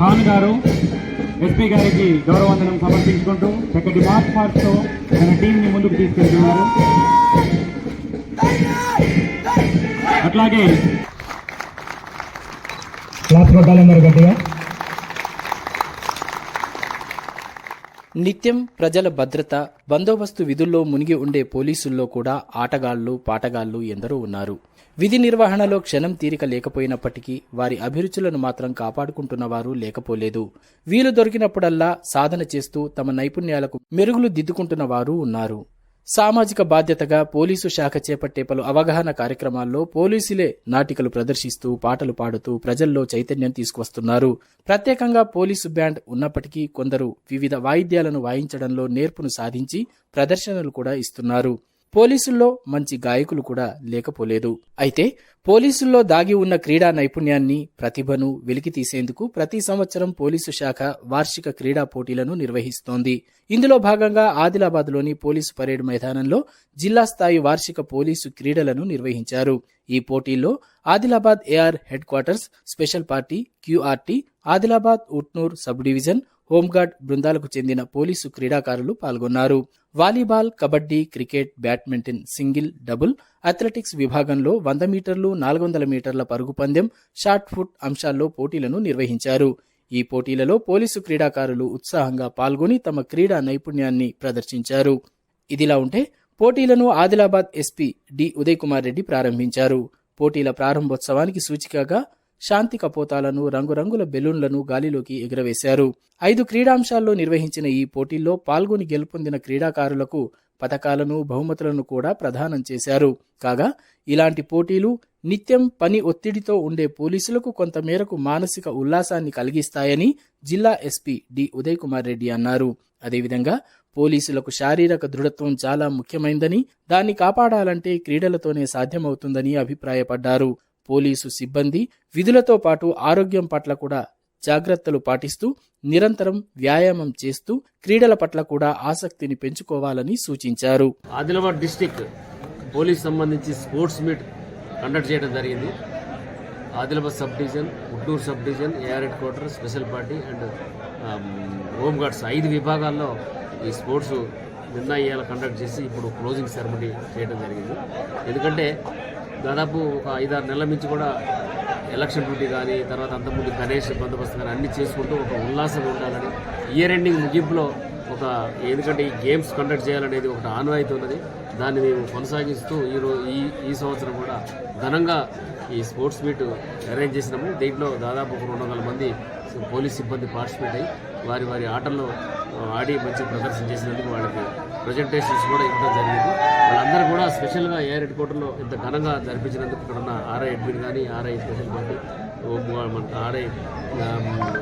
ఖాన్ గారు ఎస్పీ గారికి గౌరవందనం సమర్పించుకుంటూ చక్కటి మార్క్తో తన టీంని ముందుకు తీసుకెళ్తున్నారు. అట్లాగే క్లాస్ కొట్టాలన్నారు గట్టిగా. నిత్యం ప్రజల భద్రత బందోబస్తు విధుల్లో మునిగి ఉండే పోలీసుల్లో కూడా ఆటగాళ్ళు పాటగాళ్ళు ఎందరో ఉన్నారు. విధి నిర్వహణలో క్షణం తీరిక లేకపోయినప్పటికీ వారి అభిరుచులను మాత్రం కాపాడుకుంటున్న వారు లేకపోలేదు. వీలు దొరికినప్పుడల్లా సాధన చేస్తూ తమ నైపుణ్యాలకు మెరుగులు దిద్దుకుంటున్న వారు ఉన్నారు. సామాజిక బాధ్యతగా పోలీసు శాఖ చేపట్టే పలు అవగాహన కార్యక్రమాల్లో పోలీసులే నాటికలు ప్రదర్శిస్తూ పాటలు పాడుతూ ప్రజల్లో చైతన్యం తీసుకువస్తున్నారు. ప్రత్యేకంగా పోలీసు బ్యాండ్ ఉన్నప్పటికీ కొందరు వివిధ వాయిద్యాలను వాయించడంలో నేర్పును సాధించి ప్రదర్శనలు కూడా ఇస్తున్నారు. పోలీసుల్లో మంచి గాయకులు కూడా లేకపోలేదు. అయితే పోలీసుల్లో దాగి ఉన్న క్రీడా నైపుణ్యాన్ని ప్రతిభను వెలికి తీసేందుకు ప్రతి సంవత్సరం పోలీసు శాఖ వార్షిక క్రీడా పోటీలను నిర్వహిస్తోంది. ఇందులో భాగంగా ఆదిలాబాద్లోని పోలీసు పరేడ్ మైదానంలో జిల్లా స్థాయి వార్షిక పోలీసు క్రీడలను నిర్వహించారు. ఈ పోటీల్లో Adilabad AR headquarters special party QRT Adilabad Utnoor sub division home guard బృందాలకు చెందిన పోలీసు క్రీడాకారులు పాల్గొన్నారు. Volleyball kabaddi cricket badminton single double athletics విభాగంలో వంద మీటర్లు నాలుగు వందల మీటర్ల పరుగు పందెం షార్ట్ ఫుట్ అంశాల్లో పోటీలను నిర్వహించారు. ఈ పోటీలలో పోలీసు క్రీడాకారులు ఉత్సాహంగా పాల్గొని తమ క్రీడా నైపుణ్యాన్ని ప్రదర్శించారు. ఇదిలా ఉంటే పోటీలను ఆదిలాబాద్ ఎస్పీ డి ఉదయ్ కుమార్ రెడ్డి ప్రారంభించారు. పోటీల ప్రారంభోత్సవానికి సూచికగా శాంతి కపోతాలను రంగురంగుల బెలూన్లను గాలిలోకి ఎగురవేశారు. ఐదు క్రీడాంశాల్లో నిర్వహించిన ఈ పోటీల్లో పాల్గొని గెలుపొందిన క్రీడాకారులకు పథకాలను బహుమతులను కూడా ప్రదానం చేశారు. కాగా ఇలాంటి పోటీలు నిత్యం పని ఒత్తిడితో ఉండే పోలీసులకు కొంతమేరకు మానసిక ఉల్లాసాన్ని కలిగిస్తాయని జిల్లా ఎస్పీ డి ఉదయ్ కుమార్ రెడ్డి అన్నారు. అదేవిధంగా పోలీసులకు శారీరక దృఢత్వం చాలా ముఖ్యమైందని దాన్ని కాపాడాలంటే క్రీడలతోనే సాధ్యమవుతుందని అభిప్రాయపడ్డారు. పోలీసు సిబ్బంది విధులతో పాటు ఆరోగ్యం పట్ల కూడా జాగ్రత్తలు పాటిస్తూ నిరంతరం వ్యాయామం చేస్తూ క్రీడల పట్ల కూడా ఆసక్తిని పెంచుకోవాలని సూచించారు. ఆదిలాబాద్ డిస్టిక్ పోలీస్ సంబంధించి స్పోర్ట్స్ మీట్ కండక్ట్ చేయడం జరిగింది. Adilabad sub division Utnoor sub division AR headquarter special party and home guards ఐదు విభాగాల్లో ఈ స్పోర్ట్స్ నిన్న కండక్ట్ చేసి ఇప్పుడు క్లోజింగ్ సెరమనీ చేయడం జరిగింది. ఎందుకంటే దాదాపు ఒక ఐదారు నెలల నుంచి కూడా ఎలక్షన్ డ్యూటీ కానీ తర్వాత అంతకుముందు గణేష్ బందోబస్తు కానీ అన్ని చేసుకుంటూ ఒక ఉల్లాసంగా ఉండాలని ఇయర్ ఎండింగ్ ముగింపులో ఒక ఎందుకంటే ఈ గేమ్స్ కండక్ట్ చేయాలనేది ఒకటి ఆనవాయితీ ఉన్నది. దాన్ని మేము కొనసాగిస్తూ ఈ ఈ ఈ సంవత్సరం కూడా ఘనంగా ఈ స్పోర్ట్స్ మీట్ అరేంజ్ చేసినాము. దీంట్లో దాదాపు ఒక రెండు వందల మంది పోలీస్ సిబ్బంది పార్టిసిపేట్ అయ్యి వారి వారి ఆటల్లో ఆడి మంచి ప్రదర్శన చేసినందుకు వాళ్ళకి ప్రజెంటేషన్స్ కూడా ఇవ్వడం జరిగింది. వాళ్ళందరూ కూడా స్పెషల్గా ఏ హెడ్ క్వార్టర్లో ఇంత ఘనంగా జరిపించినందుకు ఇక్కడ ఉన్న ఆర్ఐ అడ్మిన్ కానీ ఆర్ఐ స్పెషల్ పార్టీ ఓ మన ఆర్ఐ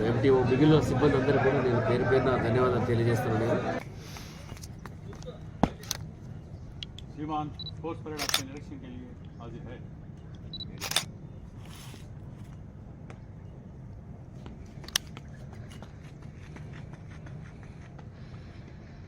ఎంటీఓ మిగిలిన సిబ్బంది అందరూ కూడా నేను పేరు పేరున ధన్యవాదాలు తెలియజేస్తున్నాను నేను श्रीमान स्पोर्ट्स परेड आपके निरीक्षण के लिए हाजिर है